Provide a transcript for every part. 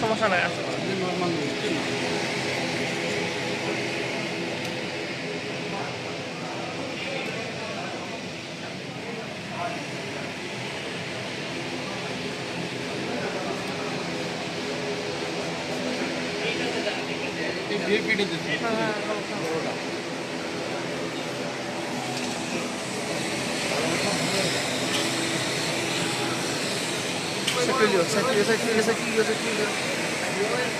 সমস্যা নাই আছে নর্মাল দিয়ে কেটে দে হ্যাঁ হ্যাঁ সমস্যা নাই। Sacrilegio, sacrilegio, sacrilegio, sacrilegio, sacrilegio.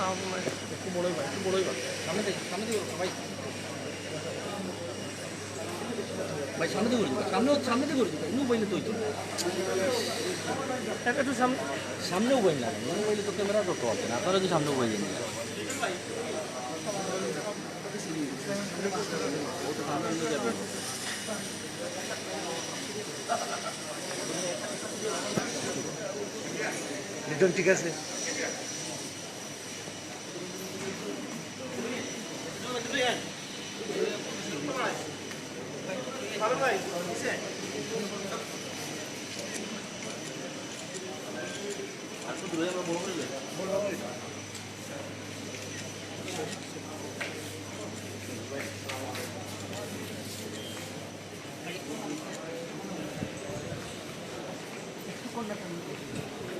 সামনে সামনে থেকে সামনে থেকে ভাই ভাই সামনে থেকে করে সামনে সামনে থেকে করে দিবা বইলে তো। হইতো না। একটু সামনে সামনেও বইল না। ইনু বইলে তো ক্যামেরা করতে পারবে না। আপনারা কি সামনে নিয়ে লিটন ঠিক আছে? こんな感じです。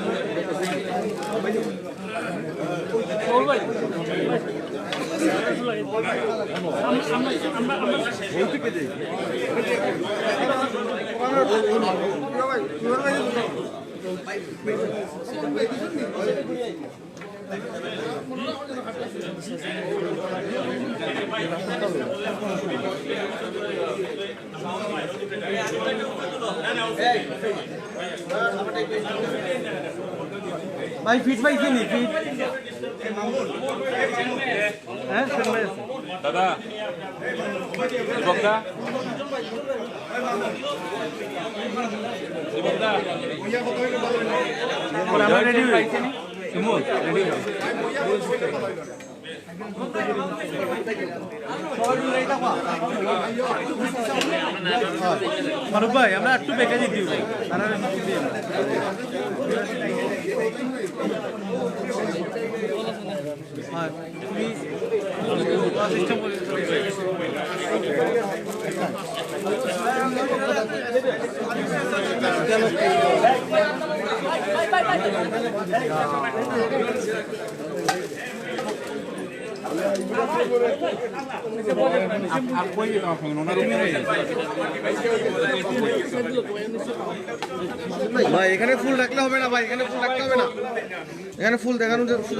ভাই ফিট ভাই চিনি ফিট। হ্যাঁ দাদা দীপকদা আমরা রেডি হই শিমুল রেডি ফারুক ভাই আমরা একটু বেঁকে দিতে ভাই তারা দিতে হ্যাঁ তুমি সিস্টেম করে ভাই, এখানে ফুল রাখলে হবে না, ভাই, এখানে ফুল রাখতে হবে না। এখানে ফুল দেখানো ফুল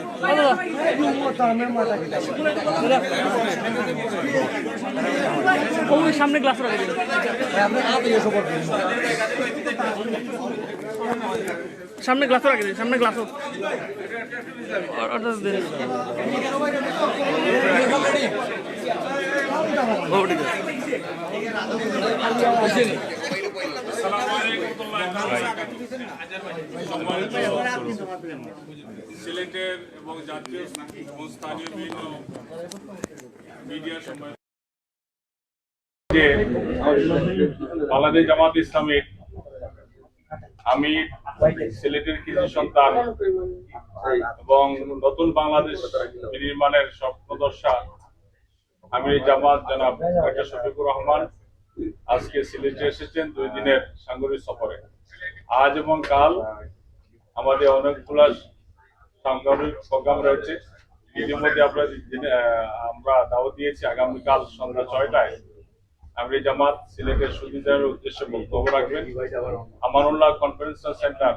সামনে গ্লাস রাখা দিন। সামনে গ্লাস রাখা দিন সামনে গ্লাস অর্ডার দিন সিলেটের এবং জাতীয় এবং স্থানীয় বিভিন্ন মিডিয়া সময় বাংলাদেশ জামাত ইসলামের আমি সিলেটের কৃষি সন্তান এবং নতুন বাংলাদেশ নির্মাণের স্বপ্নদর্শা আমির জামাত জনাব ডক্টর শফিকুর রহমান আজকে সিলেটে এসেছেন দুই দিনের সাংগঠনিক সফরে। আজ এবং কাল আমাদের অনেকগুলা প্রোগ্রাম রয়েছে। ইতিমধ্যে আমরা আমরা দাওয়াত দিয়েছি আগামীকাল সন্ধ্যা ছয়টায়। আমি জামাত সিলেটের সুবিধার উদ্দেশ্যে বক্তব্য রাখবেন। আমানুল্লাহ কনফারেন্স সেন্টার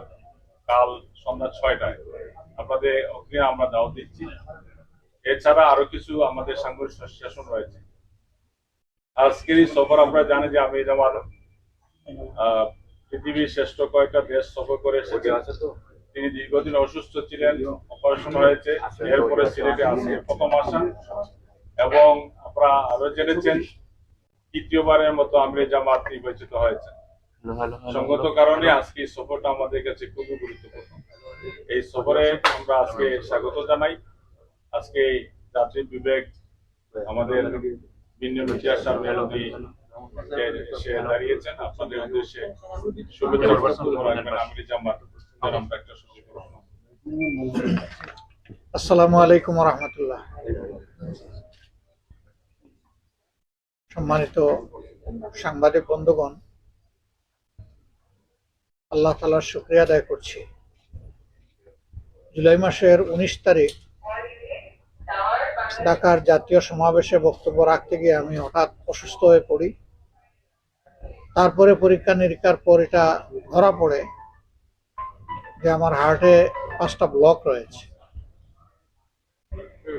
কাল সন্ধ্যা ছয়টায়। আপনাদের অগ্রিম আমরা দাওয়াত দিচ্ছি। এছাড়া আরও কিছু আমাদের সাংগঠনিক সেশন রয়েছে। আজকের এই সফর আমরা জানি যে আমি জামাত পৃথিবীর শ্রেষ্ঠ কয়েকটা দেশ সফর করে এসেছেন তিনি দীর্ঘদিন অসুস্থ ছিলেন, অপারেশন হয়েছে, এরপরে সিলেটে আজকে প্রথম আসা। এবং আপনারা আরও জেনেছেন, তৃতীয়বারের মতো আমির জামাত নির্বাচিত হয়েছে। সঙ্গত কারণে আজকে এই সফরটা আমাদের কাছে খুবই গুরুত্বপূর্ণ। এই সফরে আমরা আজকে স্বাগত জানাই। আজকে বিবেক, আমাদের ভিন্ন সামনে এসে দাঁড়িয়েছেন। আপনাদের উদ্দেশ্যে শুভেচ্ছা জামাত। আসসালামু আলাইকুম রহমতুল্লাহ। সম্মানিত সাংবাদিক বন্ধুগণ, আল্লাহ তালার শুক্রিয়া আদায় করছি। জুলাই মাসের উনিশ তারিখ, ঢাকার জাতীয় সমাবেশে বক্তব্য রাখতে গিয়ে আমি হঠাৎ অসুস্থ হয়ে পড়ি। তারপরে পরীক্ষা নিরীক্ষার পর এটা ধরা পড়ে। যে আমার হার্টে পাঁচটা ব্লক রয়েছে।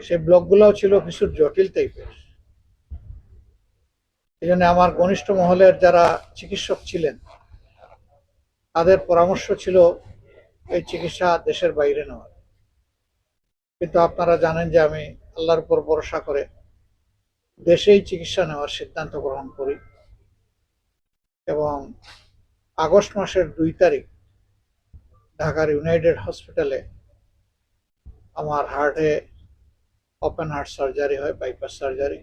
সেই ব্লকগুলোও ছিল কিছু জটিল টাইপের এই জন্য আমার ঘনিষ্ঠ মহলের যারা চিকিৎসক ছিলেন, তাদের পরামর্শ ছিল এই চিকিৎসা দেশের বাইরে নেওয়ার। কিন্তু আপনারা জানেন যে আমি আল্লাহর উপর ভরসা করে দেশেই চিকিৎসা নেওয়ার সিদ্ধান্ত গ্রহণ করি এবং আগস্ট মাসের দুই তারিখ ঢাকার ইউনাইটেড হসপিটালে আমার হার্টে ওপেন হার্ট সার্জারি হয় বাইপাস সার্জারি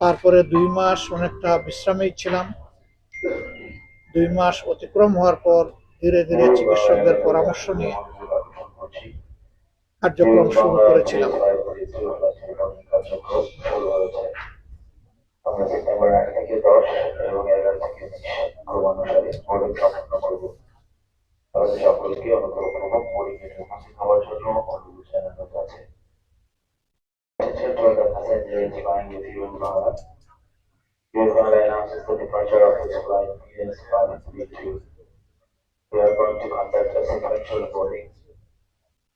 তারপরে দুই মাস অনেকটা বিশ্রামেই ছিলাম। দুই মাস অতিক্রম হওয়ার পর ধীরে ধীরে চিকিৎসকদের পরামর্শ নিয়ে কার্যক্রম শুরু করেছিলাম। আমরা সেপ্টেম্বর এক থেকে দশ এবং এগারো থেকে ক্রমানুসারে মডেল সম্পন্ন করব তাহলে সকলকে অনুগ্রহপূর্বক পরিবেশে উপস্থিত হওয়ার জন্য অনুরোধ জানানো যাচ্ছে with you in Ghana. We are going to announce the departure of this flight is pilot B2. We are going to conduct a sequential boarding.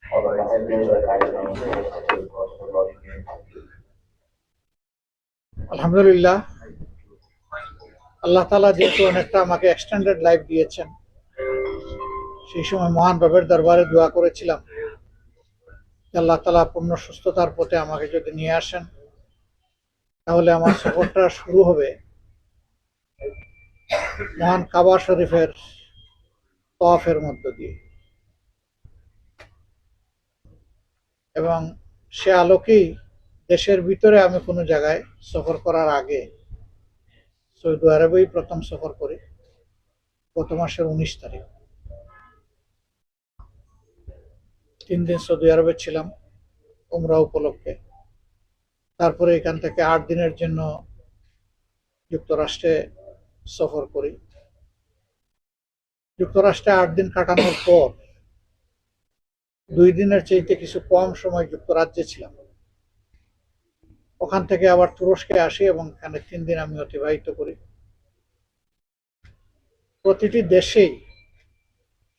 All the passengers are guided on the to the boarding gate. আলহামদুলিল্লাহ। আল্লাহ তালা যেহেতু অনেকটা আমাকে extended life দিয়েছেন, সেই সময় মহান রবের দরবারে দোয়া করেছিলাম আল্লাহ তালা পূর্ণ সুস্থতার পথে আমাকে যদি নিয়ে আসেন, তাহলে আমার সফরটা শুরু হবে মহান কাবা শরীফের তফের মধ্য দিয়ে। এবং সে আলোকেই দেশের ভিতরে আমি কোনো জায়গায় সফর করার আগে সৌদি আরবেই প্রথম সফর করি, গত মাসের উনিশ তারিখ। তিন দিন সৌদি আরবে ছিলাম, উমরা উপলক্ষে। তারপরে এখান থেকে আট দিনের জন্য যুক্তরাষ্ট্রে সফর করি। যুক্তরাষ্ট্রে আট দিন কাটানোর পর দুই দিনের চাইতে কিছু কম সময় যুক্তরাজ্যে ছিলাম। ওখান থেকে আবার তুরস্কে আসি এবং এখানে তিন দিন আমি অতিবাহিত করি। প্রতিটি দেশেই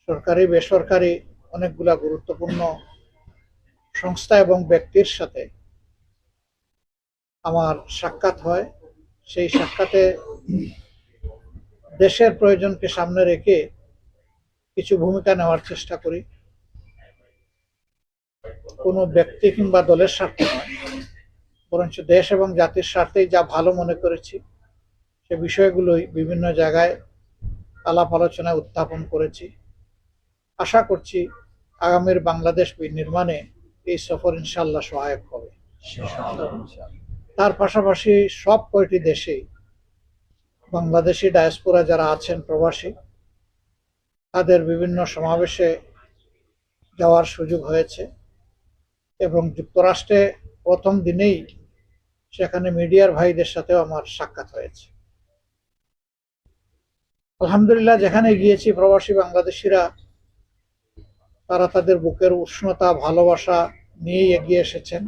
সরকারি, বেসরকারি অনেকগুলা গুরুত্বপূর্ণ সংস্থা এবং ব্যক্তির সাথে আমার সাক্ষাৎ হয়। সেই সাক্ষাতে দেশের প্রয়োজনকে সামনে রেখে কিছু ভূমিকা নেওয়ার চেষ্টা করি। কোনো ব্যক্তি কিংবা দলের স্বার্থে নয়। বরঞ্চ দেশ এবং জাতির স্বার্থেই যা ভালো মনে করেছি সে বিষয়গুলোই বিভিন্ন জায়গায় আলাপ আলোচনায় উত্থাপন করেছি। আশা করছি আগামীর বাংলাদেশ নির্মাণে এই সফর ইনশাল্লাহ সহায়ক হবে। তার পাশাপাশি সব কয়টি দেশেই বাংলাদেশি ডায়াসপোরা যারা আছেন প্রবাসী তাদের বিভিন্ন সমাবেশে যাওয়ার সুযোগ হয়েছে এবং যুক্তরাষ্ট্রে প্রথম দিনেই সেখানে মিডিয়ার ভাইদের সাথেও আমার সাক্ষাৎ হয়েছে। আলহামদুলিল্লাহ, যেখানে গিয়েছি প্রবাসী বাংলাদেশিরা, তারা তাদের বুকের উষ্ণতা, ভালোবাসা নিয়েই এগিয়ে এসেছেন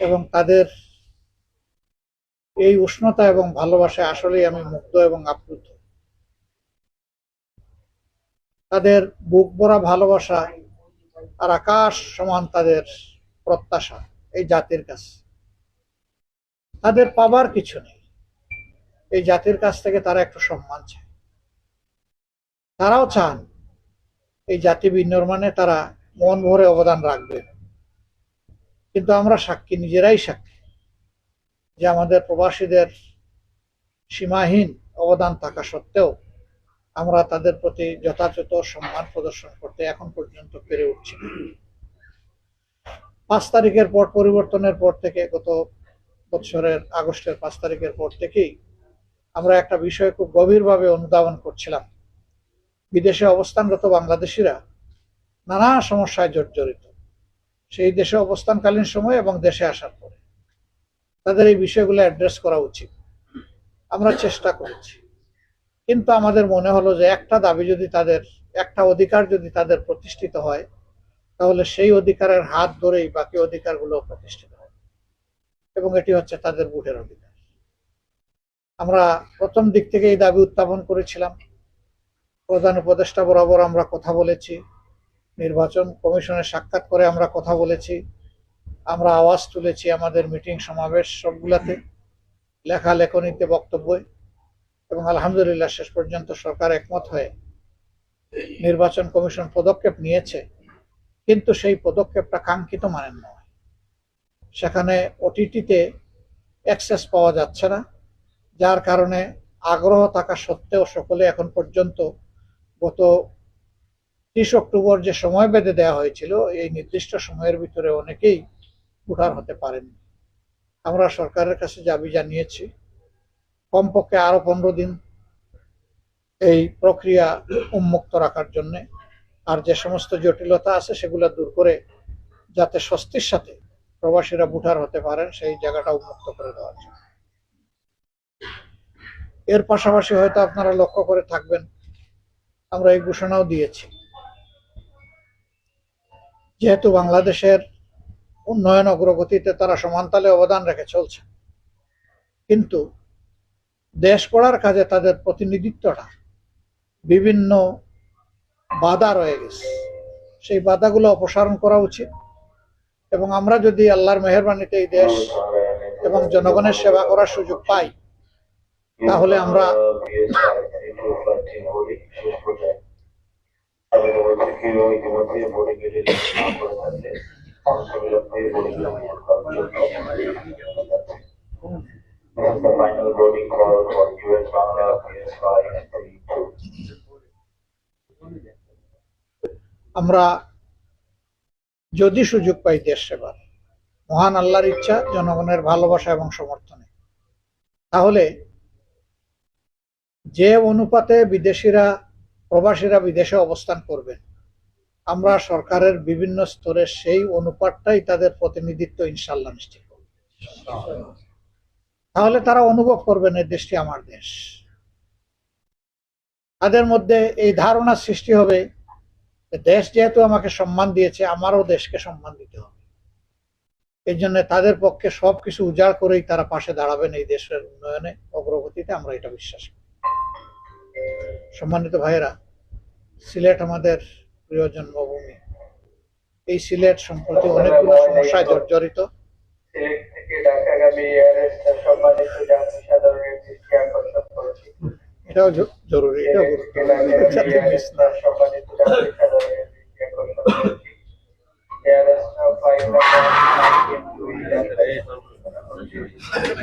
এবং তাদের এই উষ্ণতা এবং ভালোবাসায় আসলেই আমি মুগ্ধ এবং আপ্লুত। তাদের বুক ভরা ভালোবাসা আর আকাশ সমান তাদের প্রত্যাশা এই জাতির কাছে। তাদের পাবার কিছু নেই। এই জাতির কাছ থেকে তারা একটু সম্মান চায়। তারাও চান এই জাতি বিনির্মাণে তারা মন ভরে অবদান রাখবেন কিন্তু আমরা সাক্ষী, নিজেরাই সাক্ষী যে আমাদের প্রবাসীদের সীমাহীন অবদান থাকা সত্ত্বেও আমরা তাদের প্রতি যথাযথ সম্মান প্রদর্শন করতে এখন পর্যন্ত পেরে উঠছি পাঁচ তারিখের পর, পরিবর্তনের পর থেকে গত বছরের আগস্টের পাঁচ তারিখের পর থেকেই আমরা একটা বিষয় খুব গভীরভাবে অনুধাবন করছিলাম। বিদেশে অবস্থানরত বাংলাদেশিরা নানা সমস্যায় জর্জরিত। সেই দেশে অবস্থানকালীন সময় এবং দেশে আসার পরে। তাদের এই বিষয়গুলো অ্যাড্রেস করা উচিত। আমরা চেষ্টা করেছি। কিন্তু আমাদের মনে হলো যে একটা দাবি যদি তাদের, একটা অধিকার যদি তাদের প্রতিষ্ঠিত হয়, তাহলে সেই অধিকারের হাত ধরেই বাকি অধিকারগুলো প্রতিষ্ঠিত এবং এটি হচ্ছে তাদের ভোটের অধিকার। আমরা প্রথম দিক থেকে এই দাবি উত্থাপন করেছিলাম। প্রধান উপদেষ্টা বরাবর আমরা কথা বলেছি। নির্বাচন কমিশনের সাক্ষাৎ করে আমরা কথা বলেছি। আমরা আওয়াজ তুলেছি আমাদের মিটিং সমাবেশ সবগুলাতে লেখা লেখনীতে বক্তব্যে এবং আলহামদুলিল্লাহ শেষ পর্যন্ত সরকার একমত হয়ে নির্বাচন কমিশন পদক্ষেপ নিয়েছে। কিন্তু সেই পদক্ষেপটা কাঙ্ক্ষিত মানেন নয় সেখানে ওটিটিতে অ্যাক্সেস পাওয়া যাচ্ছে না, যার কারণে আগ্রহ থাকা সত্ত্বেও সকলে এখন পর্যন্ত গত ত্রিশ অক্টোবর যে সময় বেঁধে দেওয়া হয়েছিল, এই নির্দিষ্ট সময়ের ভিতরে অনেকেই ভোটার হতে পারেনি। আমরা সরকারের কাছে দাবি জানিয়েছি, কমপক্ষে আরও পনেরো দিন এই প্রক্রিয়া উন্মুক্ত রাখার জন্যে। আর যে সমস্ত জটিলতা আছে সেগুলো দূর করে যাতে স্বস্তির সাথে প্রবাসীরা ভোটার হতে পারেন, সেই জায়গাটা উন্মুক্ত করে দেওয়ার জন্য। এর পাশাপাশি হয়তো আপনারা লক্ষ্য করে থাকবেন, আমরা এই ঘোষণাও দিয়েছি। যেহেতু বাংলাদেশের উন্নয়ন অগ্রগতিতে তারা সমানতালে অবদান রেখে চলছে, কিন্তু দেশ গড়ার কাজে তাদের প্রতিনিধিত্বটা বিভিন্ন বাধা রয়ে গেছে। সেই বাধাগুলো অপসারণ করা উচিত। এবং আমরা যদি আল্লাহর মেহরবানিতে এই দেশ এবং জনগণের সেবা করার সুযোগ পাই, তাহলে আমরা ইতিমধ্যে বোর্ডিং এর করে থাকলে অংশবিলম্বে boarding This is the final boarding call for US Bangla PS5 and 32. আমরা যদি সুযোগ পাই দেশ সেবার। মহান আল্লাহর ইচ্ছা, জনগণের ভালোবাসা এবং সমর্থনে। তাহলে যে অনুপাতে বিদেশিরা, প্রবাসীরা বিদেশে অবস্থান করবেন, আমরা সরকারের বিভিন্ন স্তরে সেই অনুপাতটাই তাদের প্রতিনিধিত্ব ইনশাল্লাহ নিশ্চিত করব। তাহলে তারা অনুভব করবেন এই দেশটি আমার দেশ। তাদের মধ্যে এই ধারণা সৃষ্টি হবে দেশ যেহেতু আমাকে সম্মান দিয়েছে, আমারও দেশকে সম্মান দিতে হবে। এই জন্য তাদের পক্ষে সবকিছু উজাড় করেই তারা পাশে দাঁড়াবেন এই দেশের উন্নয়নে, অগ্রগতিতে আমরা এটা বিশ্বাস করি। সম্মানিত ভাইয়েরা, সিলেট আমাদের প্রিয় জন্মভূমি। এই সিলেট সম্প্রতি অনেকগুলো সমস্যায় জর্জরিত। এটাও জরুরি এটাও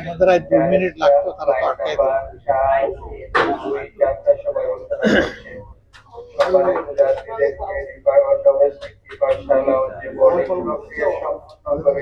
আমাদের আজ দুই মিনিট লাগতো তারা তো আটকাই সম্পন্ন করে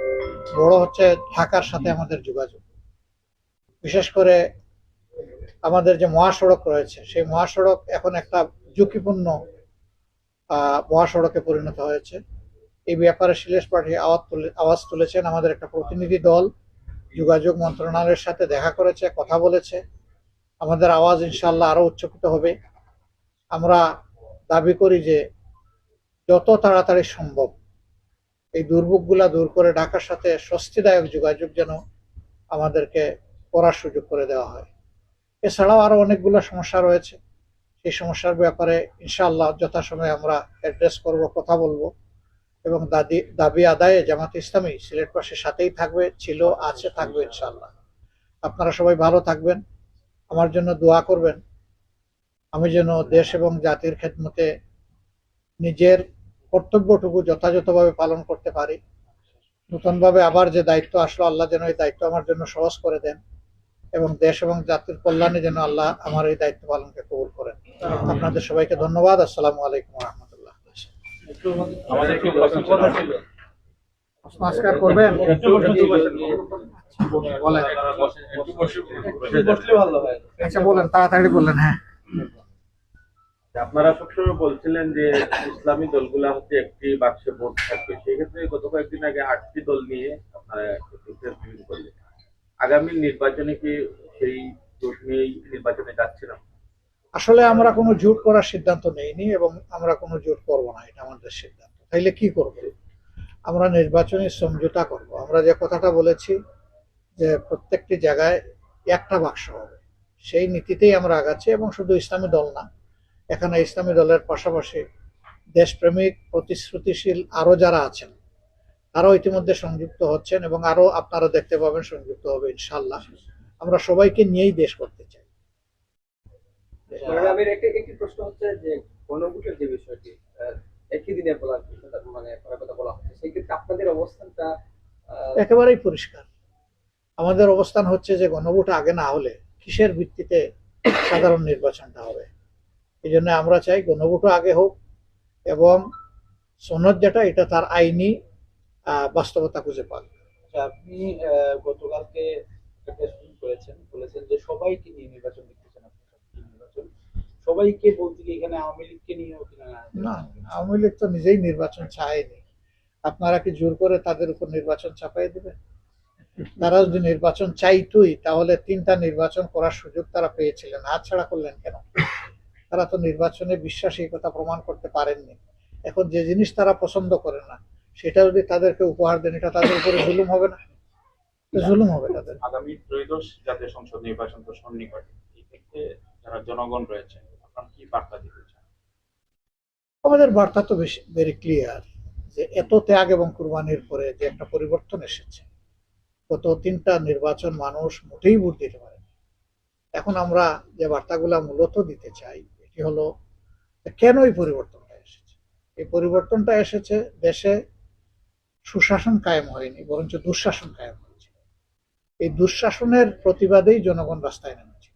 বড় হচ্ছে ঢাকার সাথে আমাদের যোগাযোগ। বিশেষ করে আমাদের যে মহাসড়ক রয়েছে সেই মহাসড়ক এখন একটা ঝুঁকিপূর্ণ আহ, মহাসড়কে পরিণত হয়েছে। এই ব্যাপারে সিলেট পার্টি আওয়াজ তুলে আওয়াজ তুলেছেন আমাদের একটা প্রতিনিধি দল। যোগাযোগ মন্ত্রণালয়ের সাথে দেখা করেছে কথা বলেছে। আমাদের আওয়াজ ইনশাল্লাহ আরও উচ্চকিত হবে। আমরা দাবি করি যে যত তাড়াতাড়ি সম্ভব এই দুর্ভোগগুলা দূর করে ঢাকার সাথে স্বস্তিদায়ক যোগাযোগ যেন আমাদেরকে করার সুযোগ করে দেওয়া হয়। এছাড়াও আরও অনেকগুলো সমস্যা রয়েছে। সেই সমস্যার ব্যাপারে ইনশাআল্লাহ যথাসময়ে আমরা অ্যাড্রেস করব, কথা বলব এবং দাদি, দাবি আদায়ে জামাত ইসলামী সিলেটবাসীর সাথেই থাকবে, ছিল, আছে, থাকবে ইনশাআল্লাহ। আপনারা সবাই ভালো থাকবেন, আমার জন্য দোয়া করবেন। আমি যেন দেশ এবং জাতির খেদমতে নিজের কর্তব্যটুকু যথাযথভাবে পালন করতে পারি। নতুনভাবে আবার যে দায়িত্ব আসলো আল্লাহ যেন এই দায়িত্ব আমার জন্য সহজ করে দেন এবং দেশ এবং জাতির কল্যাণে যেন আল্লাহ আমার এই দায়িত্ব পালনকে কবুল করেন। আপনাদের সবাইকে ধন্যবাদ। আসসালামু আলাইকুম রহমতুল্লাহ করবেন? বলেন। আচ্ছা বলেন তাড়াতাড়ি বললেন হ্যাঁ। আপনারা সবসময় বলছিলেন যে ইসলামী দলগুলা হচ্ছে একটি বাক্সে ভোট থাকবে। সেই ক্ষেত্রে গত কয়েকদিন আগে আটটি দল নিয়ে আপনারা করলেন। আগামী নির্বাচনে কি সেই জোট নিয়েই নির্বাচনে যাচ্ছিলাম? আসলে আমরা কোনো জোট করার সিদ্ধান্ত নেইনি এবং আমরা কোনো জোট করব না, এটা আমাদের সিদ্ধান্ত। তাইলে কি করব? আমরা নির্বাচনী সমঝোতা করব। আমরা যে কথাটা বলেছি যে প্রত্যেকটি জায়গায় একটা বাক্স হবে। সেই নীতিতেই আমরা আগাচ্ছি এবং শুধু ইসলামী দল না এখানে ইসলামী দলের পাশাপাশি দেশপ্রেমিক প্রতিশ্রুতিশীল আরও যারা আছেন তারাও ইতিমধ্যে সংযুক্ত হচ্ছেন এবং আরও আপনারা দেখতে পাবেন সংযুক্ত হবে ইনশাল্লাহ আমরা সবাইকে নিয়েই দেশ করতে চাই। একটি একটি প্রশ্ন হচ্ছে যে গণভোটের যে বিষয়টি একই দিনে বলার মানে কথা বলা হচ্ছে সেই ক্ষেত্রে আপনাদের অবস্থানটা একেবারেই পরিষ্কার। আমাদের অবস্থান হচ্ছে যে গণভোট আগে না হলে কিসের ভিত্তিতে সাধারণ নির্বাচনটা হবে? এই জন্য আমরা চাই গণভোটও আগে হোক এবং সনদ যেটা এটা তার আইনি বাস্তবতা খুঁজে পাক। আচ্ছা, আপনি গতকালকে করেছেন বলেছেন যে সবাইকে নিয়ে নির্বাচন দেখতেছেন নির্বাচন। সবাইকে বলতে কি এখানে আওয়ামী লীগকে নিয়েও কিনা না? আওয়ামী লীগ তো নিজেই নির্বাচন চায়নি। আপনারা কি জোর করে তাদের উপর নির্বাচন চাপাই দেবেন? তারা যদি নির্বাচন চাইতোই তাহলে তিনটা নির্বাচন করার সুযোগ তারা পেয়েছিলেন। হাত ছাড়া করলেন কেন? তারা তো নির্বাচনে বিশ্বাস কথা প্রমাণ করতে পারেননি। এখন যে জিনিস তারা পছন্দ করে না সেটা যদি তাদেরকে উপহার দেন এটা তাদের উপরে জুলুম হবে না? জুলুম হবে তাদের। আগামী ত্রয়োদশ জাতীয় সংসদ নির্বাচন তো সন্নিকট। এই ক্ষেত্রে যারা জনগণ রয়েছে আপনার কি বার্তা দিতে চান? আমাদের বার্তা তো বেশি ভেরি ক্লিয়ার যে এত ত্যাগ এবং কুরবানির পরে যে একটা পরিবর্তন এসেছে। গত তিনটা নির্বাচন মানুষ মোটেই ভোট দিতে পারে এখন আমরা যে বার্তাগুলো মূলত দিতে চাই হলো? কেন এই পরিবর্তনটা এসেছে? এই পরিবর্তনটা এসেছে দেশে সুশাসন কায়েম হয়নি, বরঞ্চ দুঃশাসন কায়েম হয়েছে। এই দুঃশাসনের প্রতিবাদেই জনগণ রাস্তায় নেমেছে।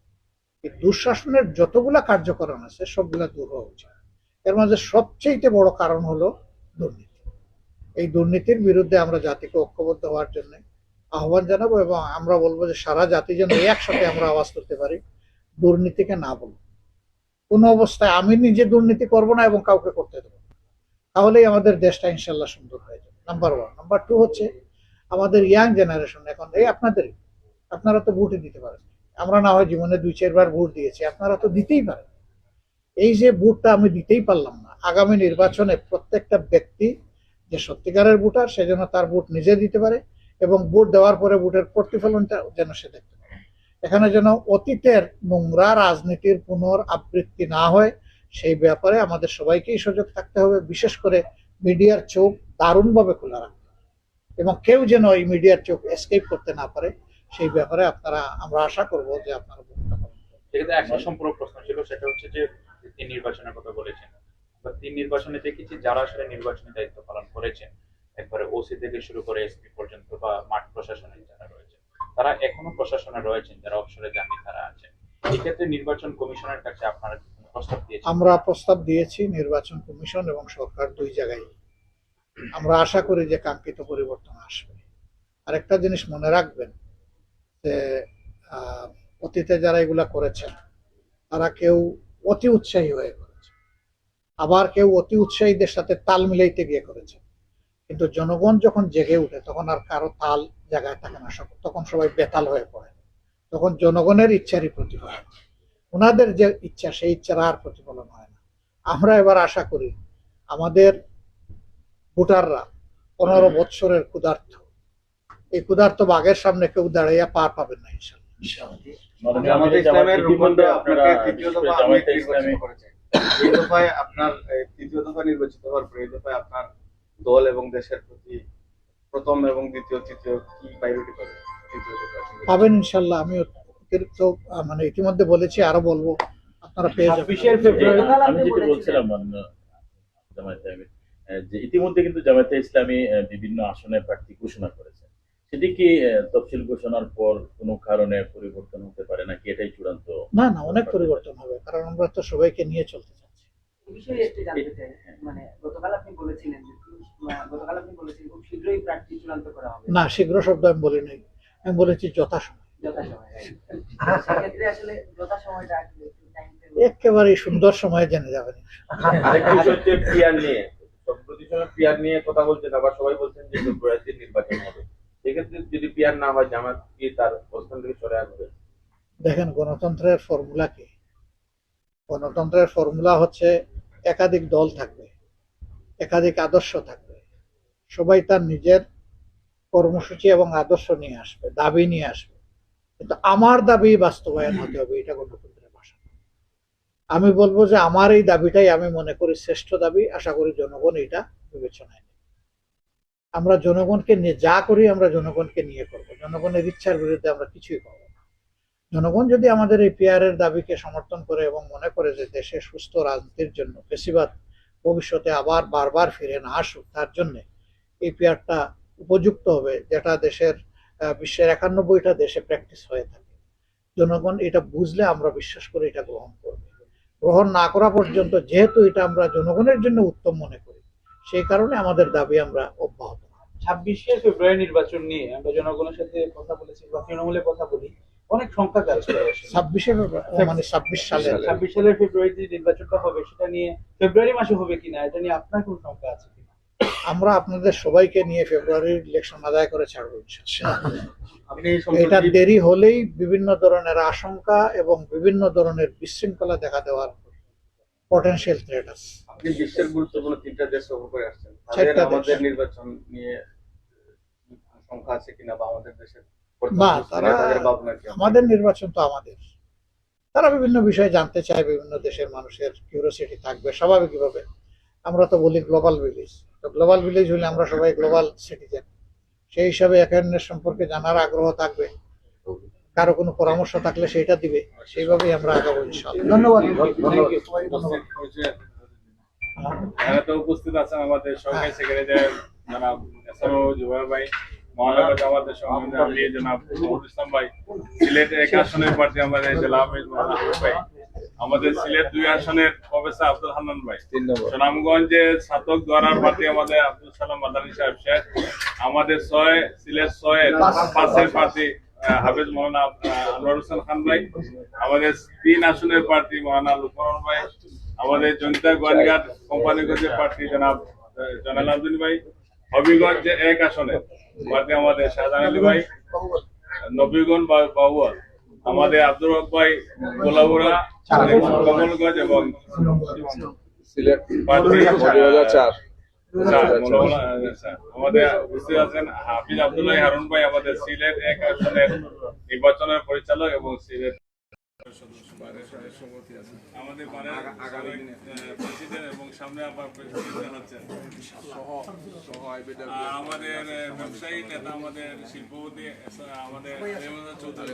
এই দুঃশাসনের যতগুলা কার্যকরণ আছে, সবগুলা দূর হওয়া উচিত। এর মাঝে সবচেয়ে বড় কারণ হলো দুর্নীতি। এই দুর্নীতির বিরুদ্ধে আমরা জাতিকে ঐক্যবদ্ধ হওয়ার জন্য আহ্বান জানাব এবং আমরা বলব যে সারা জাতি যেন একসাথে আমরা আওয়াজ করতে পারি, দুর্নীতিকে না বলব কোনো অবস্থায় আমি নিজে দুর্নীতি করব না এবং কাউকে করতে দেবো তাহলেই আমাদের দেশটা ইনশাল্লাহ সুন্দর হয়ে যাবে। নাম্বার ওয়ান নাম্বার টু হচ্ছে আমাদের ইয়াং জেনারেশন এখন এই আপনাদের, আপনারা তো ভোটই দিতে পারেন। আমরা না হয় জীবনে দুই, চারবার ভোট দিয়েছি, আপনারা তো দিতেই পারেন। এই যে ভোটটা আমি দিতেই পারলাম না, আগামী নির্বাচনে প্রত্যেকটা ব্যক্তি যে সত্যিকারের ভোটার, সে যেন তার ভোট নিজে দিতে পারে এবং ভোট দেওয়ার পরে ভোটের প্রতিফলনটা যেন সে দেখতে এখানে যেন অতীতের নোংরা রাজনীতির পুনর আবৃত্তি না হয়, সেই ব্যাপারে আমাদের সবাইকেই সুযোগ থাকতে হবে, বিশেষ করে মিডিয়ার চোখ দারুণভাবে খোলা রাখতে এবং কেউ যেন এই মিডিয়ার চোখ এসকেপ করতে না পারে, সেই ব্যাপারে আপনারা, আমরা আশা করব যে আপনারা ভূমিকা পালন একটা সম্পূর্ণ প্রশ্ন ছিল, সেটা হচ্ছে যে তিন নির্বাচনের কথা বলেছেন। বা তিন নির্বাচনে দেখেছি যারা আসলে নির্বাচনী দায়িত্ব পালন করেছেন। একবারে ওসি থেকে শুরু করে এসপি পর্যন্ত বা মাঠ প্রশাসনের যারা রয়েছেন তারা এখনও প্রশাসনে রয়েছেন, যারা অবসরে যাননি তারা আছেন। এক্ষেত্রে নির্বাচন কমিশনের কাছে আপনারা প্রস্তাব দিয়েছেন? আমরা প্রস্তাব দিয়েছি নির্বাচন কমিশন এবং সরকার দুই জায়গায়। আমরা আশা করি যে কাঙ্ক্ষিত পরিবর্তন আসবে। আরেকটা জিনিস মনে রাখবেন যে অতীতে যারা এগুলা করেছেন, তারা কেউ অতি উৎসাহী হয়ে করেছে। আবার কেউ অতি উৎসাহীদের সাথে তাল মিলাইতে গিয়ে করেছে। কিন্তু জনগণ যখন জেগে উঠে তখন আর কারও তাল জায়গায় থাকে না। তখন সবাই বেতাল হয়ে পড়ে। তখন জনগণের ইচ্ছারই প্রতিফলন। ওনাদের যে ইচ্ছা সেই ইচ্ছার আর প্রতিফলন হয় না। আমরা এবার আশা করি আমাদের ভোটাররা পনেরো বৎসরের ক্ষুধার্থ এই ক্ষুধার্ত বাঘের সামনে কেউ দাঁড়াইয়া পার পাবেন না ইনশাল্লাহ। তৃতীয় দফায় আপনার তৃতীয় দফা নির্বাচিত হওয়ার পরে এই দফায় আপনার দল এবং দেশের প্রতি প্রথম এবং দ্বিতীয় তৃতীয় কি প্রায়োরিটি পাবে? পাবেন ইনশাল্লাহ আমি অতিরিক্ত মানে ইতিমধ্যে বলেছি আরও বলব। আপনারা পেয়ে যাবেন। ফেব্রুয়ারি আমি যেটা বলছিলাম যে ইতিমধ্যে কিন্তু জামায়াতে ইসলামী বিভিন্ন আসনের প্রার্থী ঘোষণা করেছে সেটি কি আহ, তফসিল ঘোষণার পর কোনো কারণে পরিবর্তন হতে পারে নাকি এটাই চূড়ান্ত না না অনেক পরিবর্তন হবে কারণ আমরা তো সবাইকে নিয়ে চলতে এই বিষয়ে একটু জানতে চাই। মানে গতকাল আপনি বলেছিলেন যে গতকাল আপনি বলেছিলেন খুব শীঘ্রই প্রার্থী চূড়ান্ত করা হবে। না শীঘ্র শব্দ আমি বলি নাই। আমি বলেছি যথাসময়। টাইম একেবারে সুন্দর সময়ে জেনে যাবেন। আরেকটি বিষয় হচ্ছে পিয়ার নিয়ে। পিয়ার নিয়ে কথা বলছেন আবার সবাই বলছেন যে ফেব্রুয়ারিতে নির্বাচন হবে। সেক্ষেত্রে যদি পিয়ার না হয় জামাত কি তার অবস্থান থেকে সরে আসবে? দেখেন গণতন্ত্রের ফর্মুলা কি? গণতন্ত্রের ফর্মুলা হচ্ছে একাধিক দল থাকবে, একাধিক আদর্শ থাকবে। সবাই তার নিজের কর্মসূচি এবং আদর্শ নিয়ে আসবে, দাবি নিয়ে আসবে। কিন্তু আমার দাবি বাস্তবায়ন হতে হবে, এটা গণতন্ত্রের ভাষা। আমি বলব যে আমার এই দাবিটাই আমি মনে করি শ্রেষ্ঠ দাবি, আশা করি জনগণ এটা বিবেচনায় আমরা জনগণকে নিয়ে যা করি আমরা জনগণকে নিয়ে করব। জনগণের ইচ্ছার বিরুদ্ধে আমরা কিছুই করব জনগণ যদি আমাদের এই পিয়ারের দাবিকে সমর্থন করে এবং মনে করে যে দেশে সুস্থ রাজনীতির জন্য বেশিরভাগ ভবিষ্যতে আবার বারবার ফিরে না আসুক, তার জন্য এই পিয়ারটা উপযুক্ত হবে যেটা দেশের বিশ্বের একানব্বইটা দেশে প্র্যাকটিস হয়ে থাকে। জনগণ এটা বুঝলে আমরা বিশ্বাস করে এটা গ্রহণ করবে। গ্রহণ না করা পর্যন্ত যেহেতু এটা আমরা জনগণের জন্য উত্তম মনে করি, সেই কারণে আমাদের দাবি আমরা অব্যাহত ছাব্বিশে ফেব্রুয়ারি নির্বাচন নিয়ে আমরা জনগণের সাথে কথা বলেছি বা তৃণমূলের কথা বলি। অনেক সংখ্যা কাজ করে আসলে। ছাব্বিশে মানে ছাব্বিশ সালে ছাব্বিশ সালের ফেব্রুয়ারিতে নির্বাচনটা হবে সেটা নিয়ে ফেব্রুয়ারি মাসে হবে কিনা এটা নিয়ে আপনার কোন সংখ্যা আছে কিনা? আমরা আপনাদের সবাইকে নিয়ে ফেব্রুয়ারির ইলেকশন আদায় করে ছাড়বো এটা দেরি হলেই বিভিন্ন ধরনের আশঙ্কা এবং বিভিন্ন ধরনের বিশৃঙ্খলা দেখা দেওয়ার পটেনশিয়াল থ্রেট আছে। আপনি বিশ্বের গুরুত্বপূর্ণ তিনটা দেশ সফর করে আসছেন। আমাদের নির্বাচন নিয়ে সংখ্যা আছে কিনা বা আমাদের দেশের না তারা আমাদের? নির্বাচন তো আমাদের। তারা বিভিন্ন বিষয়ে জানতে চায় বিভিন্ন দেশের মানুষের কিউরিয়াসিটি থাকবে স্বাভাবিকভাবে। আমরা তো বলি গ্লোবাল ভিলেজ তো গ্লোবাল ভিলেজ হলে আমরা সবাই গ্লোবাল সিটিজেন সেই হিসাবে একান্নের সম্পর্কে জানার আগ্রহ থাকবে। কারও কোনো পরামর্শ থাকলে সেটা দিবে। সেইভাবেই আমরা আগাবো ইনশাআল্লাহ। ধন্যবাদ। তো উপস্থিত আছেন আমাদের সরকারি সেক্রেটারি জনাব এসআরও জুবাইর ভাই মহানগর জামাতের সভাপতি আমি জনাব মোহাম্মদ ইসলাম ভাই। সিলেট এক আসনের প্রার্থী আমাদের জেলা ভাই। আমাদের সিলেট দুই আসনের প্রফেসর আব্দুল হান্নান ভাই। সুনামগঞ্জের ছাতক দ্বারার প্রার্থী আমাদের আব্দুল সালাম মাদানী সাহেব শেখ। আমাদের ছয় সিলেট ছয়ের প্রার্থী আহ, হাফেজ মৌলানা আনোয়ার হোসেন খান ভাই। আমাদের তিন আসনের প্রার্থী মৌলানা লুকমান ভাই। আমাদের জনিতা গোয়ালঘাট কোম্পানিগঞ্জের প্রার্থী জনাব জনাল আব্দুল ভাই। হবিগঞ্জ এক আসনে প্রার্থী আমাদের শাহজাহান আলী ভাই নবীগঞ্জ বা বাবুয়া আমাদের আব্দুর রব ভাই গোলাবুড়া কমলগঞ্জ এবং আমাদের হাফিজ আব্দুল্লাহ হারুন ভাই, আমাদের সিলেট এক আসনের নির্বাচনের পরিচালক এবং সিলেট আমাদের প্রেসিডেন্ট এবং সামনে আবার প্রেসিডেন্ট হচ্ছেন আমাদের ব্যবসায়ী নেতা আমাদের শিল্পপতি আমাদের চৌধুরী।